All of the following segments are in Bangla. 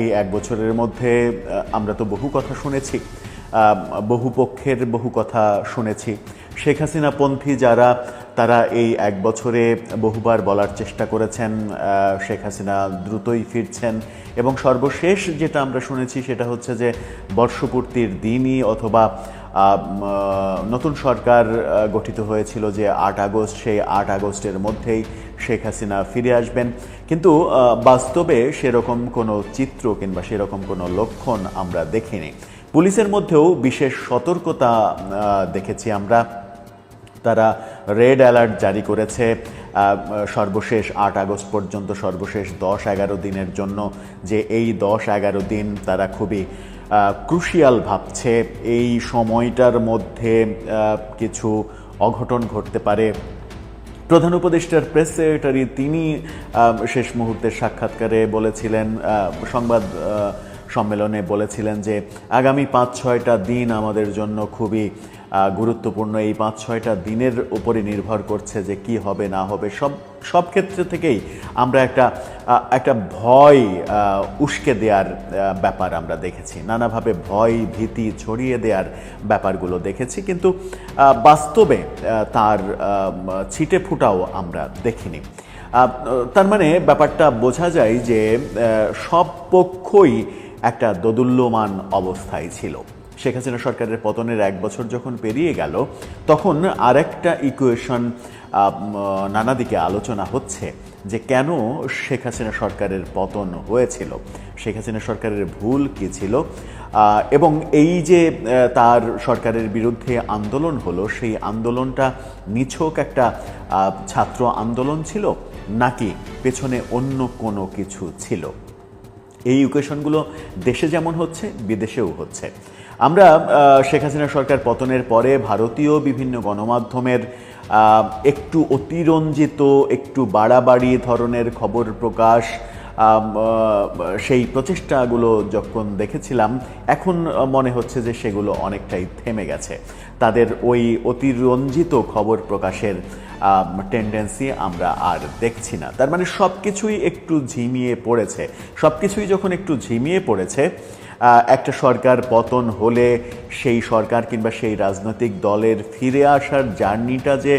এই এক বছরের মধ্যে আমরা তো বহু কথা শুনেছি বহু পক্ষের বহু কথা শুনেছি। শেখ হাসিনা পন্থী যারা, তারা এই এক বছরে বহুবার বলার চেষ্টা করেছেন শেখ হাসিনা দ্রুতই ফিরছেন। এবং সর্বশেষ যেটা আমরা শুনেছি, সেটা হচ্ছে যে বর্ষপূর্তির দিনই অথবা নতুন সরকার গঠিত হয়েছিল যে আট আগস্ট, সেই আট আগস্টের মধ্যেই শেখ হাসিনা ফিরে আসবেন। কিন্তু বাস্তবে সেরকম কোনো চিত্র কিংবা সেরকম কোনো লক্ষণ আমরা দেখিনি। পুলিশের মধ্যেও বিশেষ সতর্কতা দেখেছি আমরা। তারা রেড অ্যালার্ট জারি করেছে সর্বশেষ আট আগস্ট পর্যন্ত, সর্বশেষ দশ এগারো দিনের জন্য। যে এই দশ এগারো দিন তারা খুবই ক্রুশিয়াল ভাবছে। এই সময়টার মধ্যে কিছু অঘটন ঘটতে পারে। প্রধান উপদেষ্টার প্রেস সেক্রেটারি তিনি শেষ মুহূর্তের সাক্ষাৎকারে বলেছিলেন সংবাদ সম্মেলনে বলেছিলেন যে আগামী পাঁচ, ছয়টা দিন আমাদের জন্য খুবই গুরুত্বপূর্ণ। এই পাঁচ, ছয়টা দিনের উপরে নির্ভর করছে যে কি হবে, না হবে। সব সব ক্ষেত্রে থেকেই আমরা একটা একটা ভয় উস্কে দেওয়ার ব্যাপার আমরা দেখেছি। নানাভাবে ভয়, ভীতি ছড়িয়ে দেওয়ার ব্যাপারগুলো দেখেছি। কিন্তু বাস্তবে তার ছিটে ফুটাও আমরা দেখিনি। তার মানে ব্যাপারটা বোঝা যায় যে সব পক্ষই একটা দোদুল্যমান অবস্থায় ছিল। শেখ হাসিনা সরকারের পতনের এক বছর যখন পেরিয়ে গেল, তখন আরেকটা ইকুয়েশন নানা দিকে আলোচনা হচ্ছে। যে কেন শেখ হাসিনা সরকারের পতন হয়েছিল, শেখ হাসিনা সরকারের ভুল কী ছিল এবং এই যে তার সরকারের বিরুদ্ধে আন্দোলন হলো, সেই আন্দোলনটা নিছক একটা ছাত্র আন্দোলন ছিল, নাকি পেছনে অন্য কোনো কিছু ছিল? এই ইকুয়েশনগুলো দেশে যেমন হচ্ছে, বিদেশেও হচ্ছে। আমরা শেখ হাসিনা সরকার পতনের পরে ভারতীয় বিভিন্ন গণমাধ্যমের একটু অতিরঞ্জিত, একটু বাড়াবাড়ি ধরনের খবর প্রকাশ সেই প্রচেষ্টাগুলো যখন দেখেছিলাম, এখন মনে হচ্ছে যে সেগুলো অনেকটাই থেমে গেছে। তাদের ওই অতিরঞ্জিত খবর প্রকাশের টেন্ডেন্সি আমরা আর দেখছি না। তার মানে সব কিছুই একটু ঝিমিয়ে পড়েছে। সব কিছুই যখন একটু ঝিমিয়ে পড়েছে একটা সরকার পতন হলে সেই সরকার কিংবা সেই রাজনৈতিক দলের ফিরে আসার জার্নিটা যে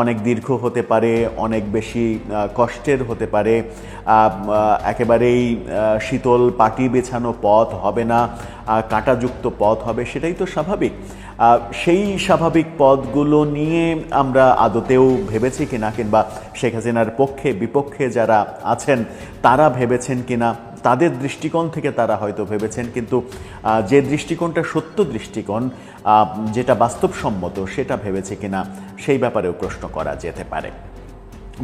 অনেক দীর্ঘ হতে পারে, অনেক বেশি কষ্টের হতে পারে একেবারেই শীতল পাটি বেছানো পথ হবে না কাঁটাযুক্ত পথ হবে, সেটাই তো স্বাভাবিক। সেই স্বাভাবিক পথগুলো নিয়ে আমরা আদতেও ভেবেছি কিনা কিংবা শেখ হাসিনার পক্ষে, বিপক্ষে যারা আছেন, তারা ভেবেছেন কিনা? তাদের দৃষ্টিকোণ থেকে তারা হয়তো ভেবেছেন, কিন্তু যে দৃষ্টিকোণটা সত্য দৃষ্টিকোণ যেটা বাস্তবসম্মত সেটা ভেবেছে কিনা সেই ব্যাপারেও প্রশ্ন করা যেতে পারে।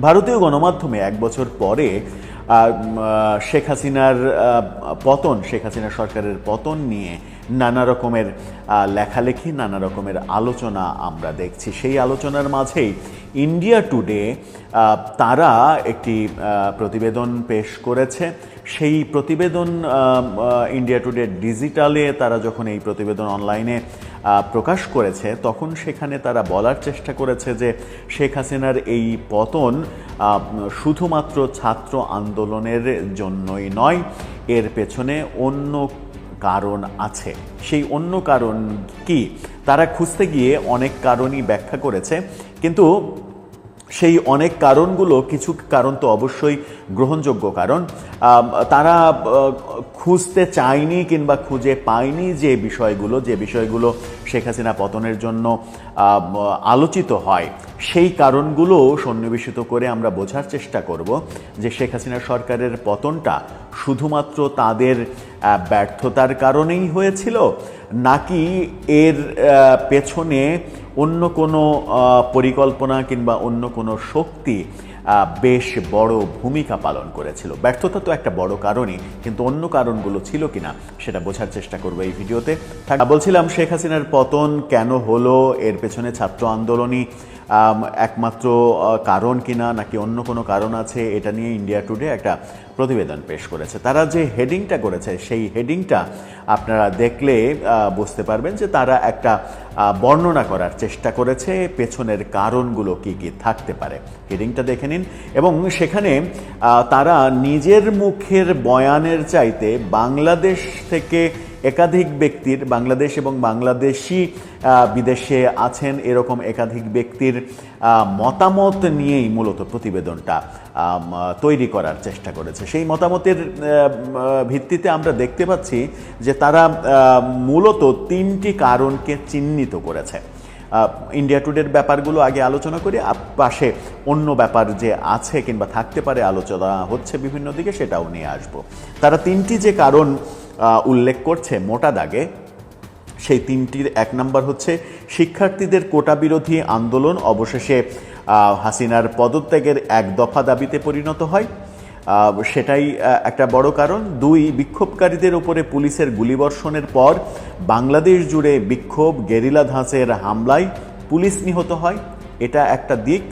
ভারতীয় গণমাধ্যমে এক বছর পরে শেখ হাসিনার পতন, শেখ হাসিনা সরকারের পতন নিয়ে নানা রকমের লেখালেখি, নানা রকমের আলোচনা আমরা দেখছি। সেই আলোচনার মাঝেই ইন্ডিয়া টুডে তারা একটি প্রতিবেদন পেশ করেছে। সেই প্রতিবেদন ইন্ডিয়া টুডে ডিজিটালে তারা যখন এই প্রতিবেদন অনলাইনে প্রকাশ করেছে, তখন সেখানে তারা বলার চেষ্টা করেছে যে শেখ হাসিনার এই পতন শুধুমাত্র ছাত্র আন্দোলনের জন্যই নয়, এর পেছনে অন্য কারণ আছে। সেই অন্য কারণ কি? তারা খুঁজতে গিয়ে অনেক কারণই ব্যাখ্যা করেছে, কিন্তু সেই অনেক কারণগুলো, কিছু কারণ তো অবশ্যই গ্রহণযোগ্য। কারণ তারা খুঁজতে চায়নি কিংবা খুঁজে পায়নি যে বিষয়গুলো যে বিষয়গুলো শেখ হাসিনা পতনের জন্য আলোচিত হয়। সেই কারণগুলো সন্নিবেশিত করে আমরা বোঝার চেষ্টা করব যে শেখ হাসিনা সরকারের পতনটা শুধুমাত্র তাদের ব্যর্থতার কারণেই হয়েছিল, নাকি এর পেছনে অন্য কোনো পরিকল্পনা কিংবা অন্য কোনো শক্তি বেশ বড় ভূমিকা পালন করেছিল। ব্যর্থতা তো একটা বড় কারণই, কিন্তু অন্য কারণগুলো ছিল কিনা সেটা বোঝার চেষ্টা করব এই ভিডিওতে। বলছিলাম শেখ হাসিনার পতন কেন হলো, এর পেছনে ছাত্র আন্দোলনই একমাত্র কারণ কিনা নাকি অন্য কোনো কারণ আছে, এটা নিয়ে ইন্ডিয়া টুডে একটা প্রতিবেদন পেশ করেছে। তারা যে হেডিংটা করেছে, সেই হেডিংটা আপনারা দেখলে বুঝতে পারবেন যে তারা একটা বর্ণনা করার চেষ্টা করেছে, পেছনের কারণগুলো কি কি থাকতে পারে। হেডিংটা দেখে নিন। এবং সেখানে তারা নিজের মুখের বয়ানের চাইতে বাংলাদেশ থেকে একাধিক ব্যক্তির, বাংলাদেশ এবং বাংলাদেশি বিদেশে আছেন এরকম একাধিক ব্যক্তির মতামত নিয়েই মূলত প্রতিবেদনটা তৈরি করার চেষ্টা করেছে। সেই মতামতের ভিত্তিতে আমরা দেখতে পাচ্ছি যে তারা মূলত তিনটি কারণকে চিহ্নিত করেছে। ইন্ডিয়া টুডের ব্যাপারগুলো আগে আলোচনা করি পাশে অন্য ব্যাপার যে আছে কিংবা থাকতে পারে আলোচনা হচ্ছে বিভিন্ন দিকে, সেটাও নিয়ে আসব। তারা তিনটি যে কারণ উল্লেখ করছে মোটা দাগে। সেই তিনটির এক নম্বর হচ্ছে, শিক্ষার্থীদের কোটা বিরোধী আন্দোলন অবশেষে হাসিনার পদত্যাগের এক দফা দাবিতে পরিণত হয়। সেটাই একটা বড় কারণ। দুই, বিক্ষোভকারীদের উপরে পুলিশের গুলিবর্ষণের পর বাংলাদেশ জুড়ে বিক্ষোভ, গেরিলা ধাঁচের হামলায় পুলিশ নিহত হয়। এটা একটা দিক।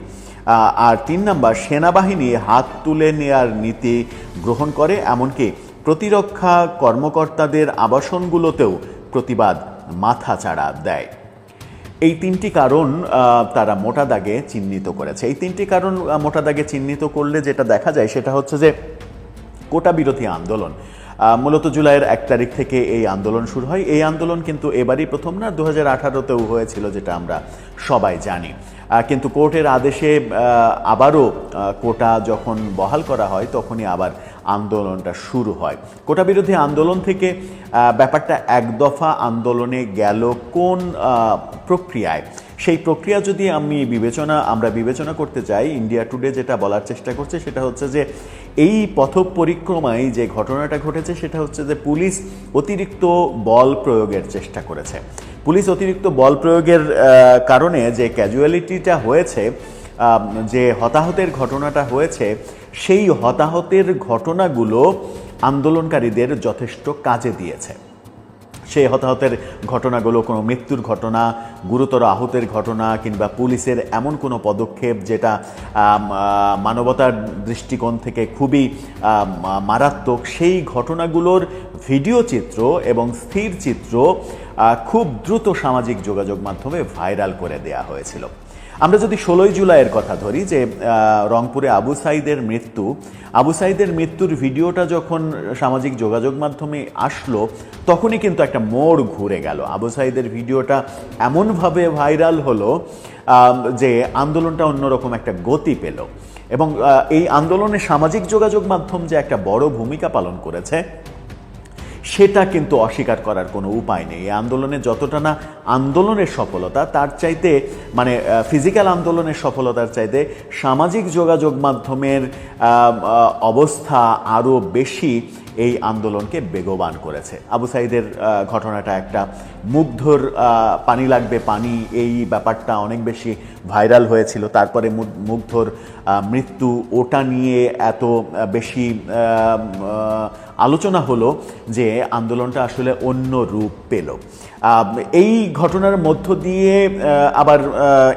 আর তিন নাম্বার, সেনাবাহিনী হাত তুলে নেয়ার নীতি গ্রহণ করে, এমনকি প্রতিরক্ষা কর্মকর্তাদের আবাসনগুলোতেও প্রতিবাদ মাথাচাড়া দেয়। এই তিনটি কারণ তারা মোটা দাগে চিহ্নিত করেছে। এই তিনটি কারণ মোটা দাগে চিহ্নিত করলে যেটা দেখা যায় সেটা হচ্ছে যে, কোটা বিরোধী আন্দোলন। মূলত জুলাইয়ের এক তারিখ থেকে এই আন্দোলন শুরু হয়। এই আন্দোলন কিন্তু এবারই প্রথম না দু হাজার আঠারোতেও হয়েছিল, যেটা আমরা সবাই জানি। কিন্তু কোর্টের আদেশে আবারও কোটা যখন বহাল করা হয়, তখনই আবার আন্দোলনটা শুরু হয়। কোটা বিরোধী আন্দোলন থেকে ব্যাপারটা এক দফা আন্দোলনে গেল কোন প্রক্রিয়ায়? সেই প্রক্রিয়া যদি আমি বিবেচনা, আমরা বিবেচনা করতে চাই ইন্ডিয়া টুডে যেটা বলার চেষ্টা করছে সেটা হচ্ছে যে, এই পথ পরিক্রমায় যে ঘটনাটা ঘটেছে সেটা হচ্ছে যে পুলিশ অতিরিক্ত বল প্রয়োগের চেষ্টা করেছে। পুলিশ অতিরিক্ত বল প্রয়োগের কারণে যে ক্যাজুয়ালিটিটা হয়েছে যে হতাহতের ঘটনাটা হয়েছে সেই হতাহতের ঘটনাগুলো আন্দোলনকারীদের যথেষ্ট কাজে দিয়েছে। সেই হতাহতের ঘটনাগুলো, কোনো মৃত্যুর ঘটনা, গুরুতর আহতের ঘটনা কিংবা পুলিশের এমন কোনো পদক্ষেপ যেটা মানবতার দৃষ্টিকোণ থেকে খুবই মারাত্মক, সেই ঘটনাগুলোর ভিডিও চিত্র এবং স্থির চিত্র খুব দ্রুত সামাজিক যোগাযোগ মাধ্যমে ভাইরাল করে দেয়া হয়েছিল। আমরা যদি ষোলোই জুলাইয়ের কথা ধরি যে রংপুরে আবু সাইদের মৃত্যু, আবু সাইদের মৃত্যুর ভিডিওটা যখন সামাজিক যোগাযোগ মাধ্যমে আসলো, তখনই কিন্তু একটা মোড় ঘুরে গেল। আবু সাইদের ভিডিওটা এমনভাবে ভাইরাল হলো যে আন্দোলনটা অন্যরকম একটা গতি পেল। এবং এই আন্দোলনে সামাজিক যোগাযোগ মাধ্যম যে একটা বড় ভূমিকা পালন করেছে সেটা কিন্তু অস্বীকার করার কোনো উপায় নেই। এই আন্দোলনে যতটা না আন্দোলনের সফলতা, তার চাইতে মানে ফিজিক্যাল আন্দোলনের সফলতার চাইতে সামাজিক যোগাযোগ মাধ্যমের অবস্থা আরও বেশি এই আন্দোলনকে বেগবান করেছে। আবু সাইদের ঘটনাটা একটা মুগ্ধর পানি লাগবে, পানি, এই ব্যাপারটা অনেক বেশি ভাইরাল হয়েছিল। তারপরে মুগ্ধর মৃত্যু, ওটা নিয়ে এত বেশি আলোচনা হলো যে আন্দোলনটা আসলে অন্য রূপ পেল। এই ঘটনার মধ্য দিয়ে আবার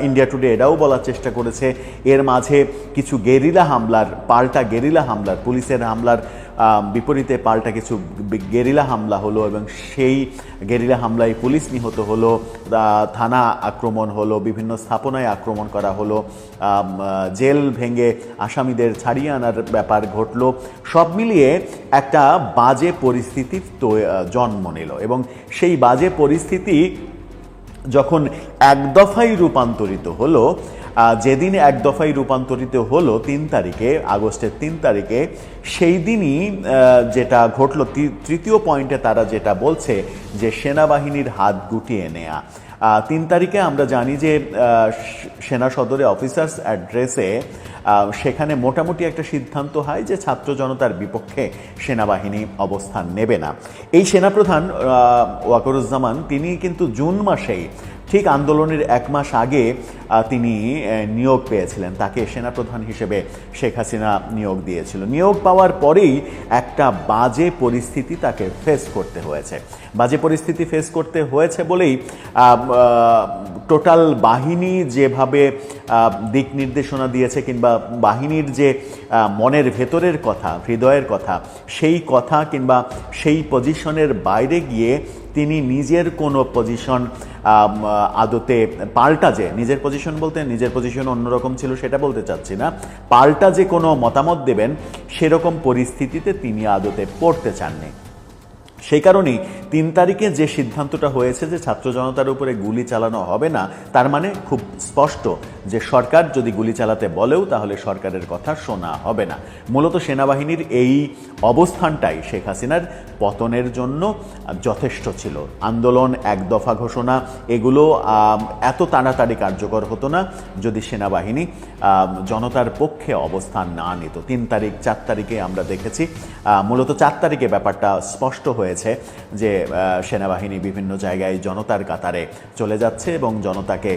ইন্ডিয়া টুডে এটাও বলার চেষ্টা করেছে। এর মাঝে কিছু গেরিলা হামলার, পাল্টা গেরিলা হামলার, পুলিশের হামলার বিপরীতে পাল্টা কিছু গেরিলা হামলা হলো এবং সেই গেরিলা হামলায় পুলিশ নিহত হলো থানা আক্রমণ হলো, বিভিন্ন স্থাপনায় আক্রমণ করা হলো জেল ভেঙে আসামিদের ছাড়িয়ে আনার ব্যাপার ঘটলো। সব মিলিয়ে একটা বাজে পরিস্থিতির জন্ম নিল এবং সেই বাজে পরিস্থিতি যখন এক দফায় রূপান্তরিত হলো যেদিন এক দফায় রূপান্তরিত হলো তিন তারিখে, আগস্টের তিন তারিখে, সেই দিনই যেটা ঘটলো তৃতীয় পয়েন্টে তারা যেটা বলছে যে সেনাবাহিনীর হাত গুটিয়ে নেয়া। তিন তারিখে আমরা জানি যে সেনা সদরে অফিসার্স অ্যাড্রেসে সেখানে মোটামুটি একটা সিদ্ধান্ত হয় যে ছাত্র জনতার বিপক্ষে সেনাবাহিনী অবস্থান নেবে না। এই সেনাপ্রধান ওয়াকরুজ্জামান, তিনি কিন্তু জুন মাসেই ঠিক আন্দোলনের এক মাস আগে তিনি নিয়োগ পেয়েছিলেন। তাকে সেনাপ্রধান হিসেবে শেখ হাসিনা নিয়োগ দিয়েছিল। নিয়োগ পাওয়ার পরেই একটা বাজে পরিস্থিতি তাকে ফেস করতে হয়েছে। বাজে পরিস্থিতি ফেস করতে হয়েছে বলেই টোটাল বাহিনী যেভাবে দিক নির্দেশনা দিয়েছে কিংবা বাহিনীর যে মনের ভেতরের কথা, হৃদয়ের কথা, সেই কথা কিংবা সেই পজিশনের বাইরে গিয়ে তিনি নিজের কোনো পজিশন আদতে পাল্টা যে নিজের পজিশন বলতে নিজের পজিশন অন্যরকম ছিল সেটা বলতে চাচ্ছি না। পাল্টা যে কোনো মতামত দেবেন, সেরকম পরিস্থিতিতে তিনি আদতে পড়তে চাননি। সেই কারণেই তিন তারিখে যে সিদ্ধান্তটা হয়েছে যে ছাত্র জনতার উপরে গুলি চালানো হবে না, তার মানে খুব স্পষ্ট যে সরকার যদি গুলি চালাতে বলেও তাহলে সরকারের কথা শোনা হবে না। মূলত সেনাবাহিনীর এই অবস্থানটাই শেখ হাসিনার পতনের জন্য যথেষ্ট ছিল। আন্দোলন এক দফা ঘোষণা, এগুলো এত তাড়াতাড়ি কার্যকর হতো না যদি সেনাবাহিনী জনতার পক্ষে অবস্থান না নিত। তিন তারিখ, চার তারিখে আমরা দেখেছি মূলত চার তারিখে ব্যাপারটা স্পষ্ট হয়েছে যে সেনাবাহিনী বিভিন্ন জায়গায় জনতার কাতারে চলে যাচ্ছে এবং জনতাকে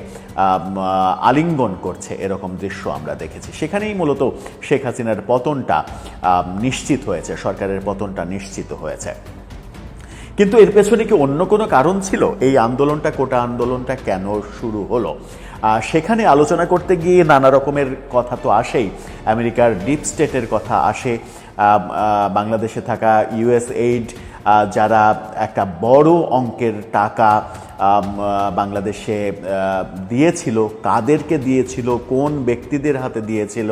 আলিঙ্গন করছে এরকম দৃশ্য আমরা দেখেছি। সেখানেই মূলত শেখ হাসিনার পতনটা নিশ্চিত হয়েছে, সরকারের পতনটা নিশ্চিত হয়েছে। কিন্তু এর পেছনে কি অন্য কোনো কারণ ছিল? এই আন্দোলনটা, কোটা আন্দোলনটা কেন শুরু হলো? সেখানে আলোচনা করতে গিয়ে নানা রকমের কথা তো আসেই। আমেরিকার ডিপ স্টেটের কথা আসে। বাংলাদেশে থাকা ইউএস এইড যারা একটা বড় অঙ্কের টাকা বাংলাদেশে দিয়েছিল, কাদেরকে দিয়েছিল, কোন ব্যক্তিদের হাতে দিয়েছিল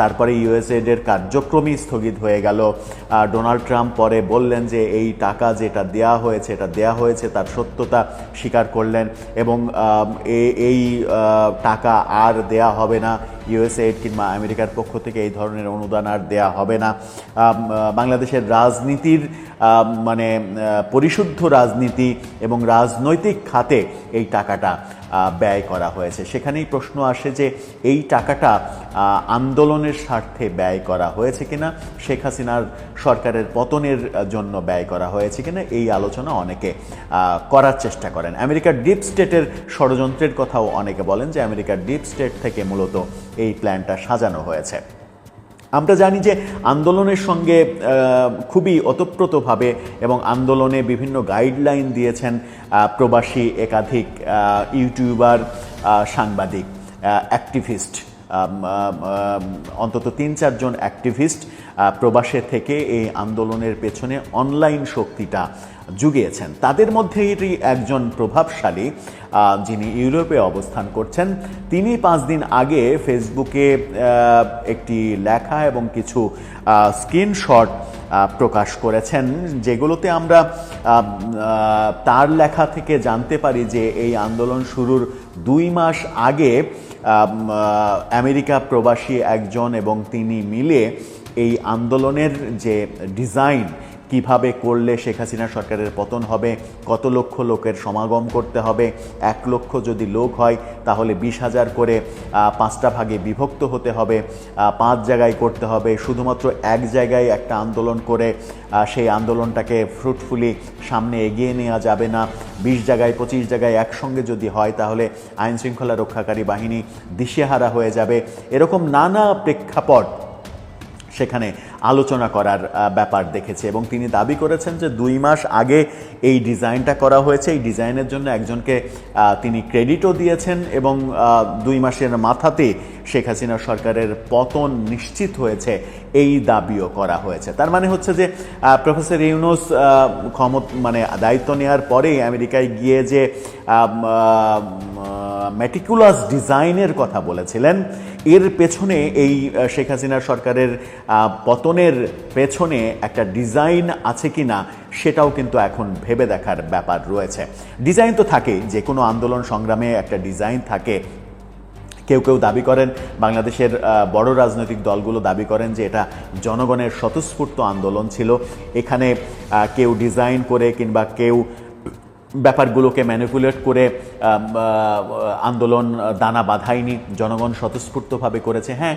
তারপরে ইউএসএড-এর কার্যক্রমই স্থগিত হয়ে গেল। ডোনাল্ড ট্রাম্প পরে বললেন যে, এই টাকা যেটা দেয়া হয়েছে, এটা দেয়া হয়েছে, তার সত্যতা স্বীকার করলেন এবং এই টাকা আর দেয়া হবে না। ইউএসএড কিংবা আমেরিকার পক্ষ থেকে এই ধরনের অনুদান আর দেয়া হবে না। বাংলাদেশের রাজনীতির মানে পরিশুদ্ধ রাজনীতি এবং রাজনৈতিক খাতে এই টাকাটা ব্যয় করা হয়েছে। সেখানেই প্রশ্ন আসে যে এই টাকাটা আন্দোলনের স্বার্থে ব্যয় করা হয়েছে কিনা, শেখ হাসিনার সরকারের পতনের জন্য ব্যয় করা হয়েছে কিনা, এই আলোচনা অনেকে করার চেষ্টা করেন। আমেরিকার ডিপ স্টেটের ষড়যন্ত্রের কথাও অনেকে বলেন যে আমেরিকার ডিপ স্টেট থেকে মূলত এই প্ল্যানটা সাজানো হয়েছে। আমরা জানি যে আন্দোলনের সঙ্গে খুবই ওতপ্রোতভাবে এবং আন্দোলনে বিভিন্ন গাইডলাইন দিয়েছেন প্রবাসী একাধিক ইউটিউবার সাংবাদিক অ্যাক্টিভিস্ট অন্তত তিন চারজন অ্যাক্টিভিস্ট প্রবাসে থেকে এই আন্দোলনের পেছনে অনলাইন শক্তিটা জুগিয়েছেন। তাদের মধ্যে এটি একজন প্রভাবশালী যিনি ইউরোপে অবস্থান করছেন। তিনি পাঁচ দিন আগে ফেসবুকে একটি লেখা এবং কিছু স্ক্রিনশট প্রকাশ করেছেন, যেগুলোতে আমরা তার লেখা থেকে জানতে পারি যে এই আন্দোলন শুরুর দুই মাস আগে আমেরিকা প্রবাসী একজন এবং তিনি মিলে এই আন্দোলনের যে ডিজাইন কীভাবে করলে শেখ হাসিনা সরকারের পতন হবে, কত লক্ষ লোকের সমাগম করতে হবে, এক লক্ষ যদি লোক হয়, তাহলে বিশ হাজার করে পাঁচটা ভাগে বিভক্ত হতে হবে পাঁচ জায়গায় করতে হবে, শুধুমাত্র এক জায়গায় একটা আন্দোলন করে সেই আন্দোলনটাকে ফ্রুটফুলি সামনে এগিয়ে নেওয়া যাবে না। বিশ জায়গায়, পঁচিশ জায়গায় একসঙ্গে যদি হয়, তাহলে আইন শৃঙ্খলা রক্ষাকারী বাহিনী দিশেহারা হয়ে যাবে। এরকম নানা প্রেক্ষাপট সেখানে আলোচনা করার ব্যাপার দেখেছে এবং তিনি দাবি করেছেন যে দুই মাস আগে এই ডিজাইনটা করা হয়েছে। এই ডিজাইনের জন্য একজনকে তিনি ক্রেডিটও দিয়েছেন এবং দুই মাসের মাথাতে শেখ হাসিনা সরকারের পতন নিশ্চিত হয়েছে। এই দাবিও করা হয়েছে। তার মানে হচ্ছে যে প্রফেসর ইউনুস ক্ষমত মানে দায়িত্ব নেওয়ার পরেই আমেরিকায় গিয়ে যে মেটিকুলাস ডিজাইনের কথা বলেছিলেন। এর পেছনে এই শেখ হাসিনা সরকারের পতনের পেছনে একটা ডিজাইন আছে কি না সেটাও কিন্তু এখন ভেবে দেখার ব্যাপার রয়েছে। ডিজাইন তো থাকেই, যে কোনো আন্দোলন সংগ্রামে একটা ডিজাইন থাকে। কেউ কেউ দাবি করেন, বাংলাদেশের বড় রাজনৈতিক দলগুলো দাবি করেন যে এটা জনগণের স্বতঃস্ফূর্ত আন্দোলন ছিল। এখানে কেউ ডিজাইন করে কিংবা কেউ ব্যাপারগুলোকে ম্যানিপুলেট করে আন্দোলন দানা বাঁধায়নি, জনগণ স্বতঃস্ফূর্তভাবে করেছে। হ্যাঁ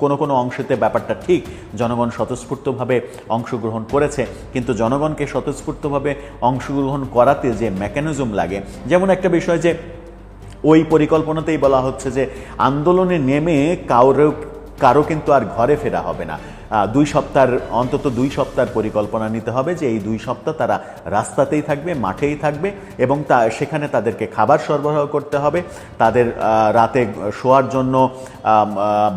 কোনো কোনো অংশেতে ব্যাপারটা ঠিক, জনগণ স্বতঃস্ফূর্তভাবে অংশগ্রহণ করেছে, কিন্তু জনগণকে স্বতঃস্ফূর্তভাবে অংশগ্রহণ করাতে যে মেকানিজম লাগে, যেমন একটা বিষয় যে ওই পরিকল্পনাতেই বলা হচ্ছে যে, আন্দোলনে নেমে কারও কারও কিন্তু আর ঘরে ফেরা হবে না। দুই সপ্তাহ অন্তত দুই সপ্তাহের পরিকল্পনা নিতে হবে যে এই দুই সপ্তাহ তারা রাস্তাতেই থাকবে, মাঠেই থাকবে এবং তা, সেখানে তাদেরকে খাবার সরবরাহ করতে হবে, তাদের রাতে শোয়ার জন্য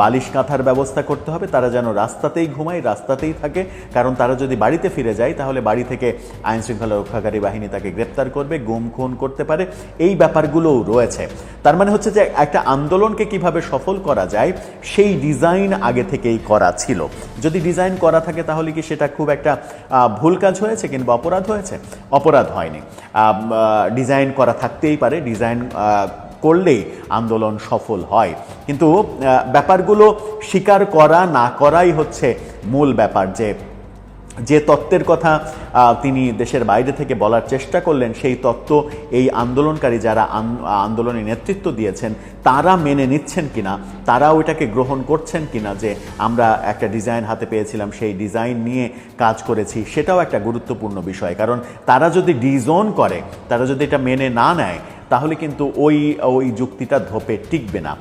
বালিশ কাঁথার ব্যবস্থা করতে হবে, তারা যেন রাস্তাতেই ঘুমায়, রাস্তাতেই থাকে। কারণ তারা যদি বাড়িতে ফিরে যায়, তাহলে বাড়ি থেকে আইন শৃঙ্খলা রক্ষাকারী বাহিনী তাকে গ্রেপ্তার করবে, গুম, খুন করতে পারে। এই ব্যাপারগুলোও রয়েছে। তার মানে হচ্ছে যে একটা আন্দোলনকে কীভাবে সফল করা যায়, সেই ডিজাইন আগে থেকেই করা ছিল। যদি ডিজাইন করা থাকে তাহলে কি সেটা খুব একটা ভুল কাজ হয়েছে কিংবা অপরাধ হয়েছে? অপরাধ হয়নি। ডিজাইন করা থাকতেই পারে ডিজাইন করলেই আন্দোলন সফল হয়। কিন্তু ব্যাপারগুলো স্বীকার করা না করাই হচ্ছে মূল ব্যাপার যে যে তত্ত্বের কথা তিনি দেশের বাইরে থেকে বলার চেষ্টা করলেন, সেই তত্ত্ব এই আন্দোলনকারী যারা আন্দোলনে নেতৃত্ব দিয়েছেন, তারা মেনে নিচ্ছেন কিনা তারা ওইটাকে গ্রহণ করছেন কিনা যে আমরা একটা ডিজাইন হাতে পেয়েছিলাম, সেই ডিজাইন নিয়ে কাজ করেছি, সেটাও একটা গুরুত্বপূর্ণ বিষয়। কারণ তারা যদি ডিজোন করে, তারা যদি এটা মেনে না নেয়, তাহলে কিন্তু ওই ওই যুক্তিটা ধোপে টিকবে না।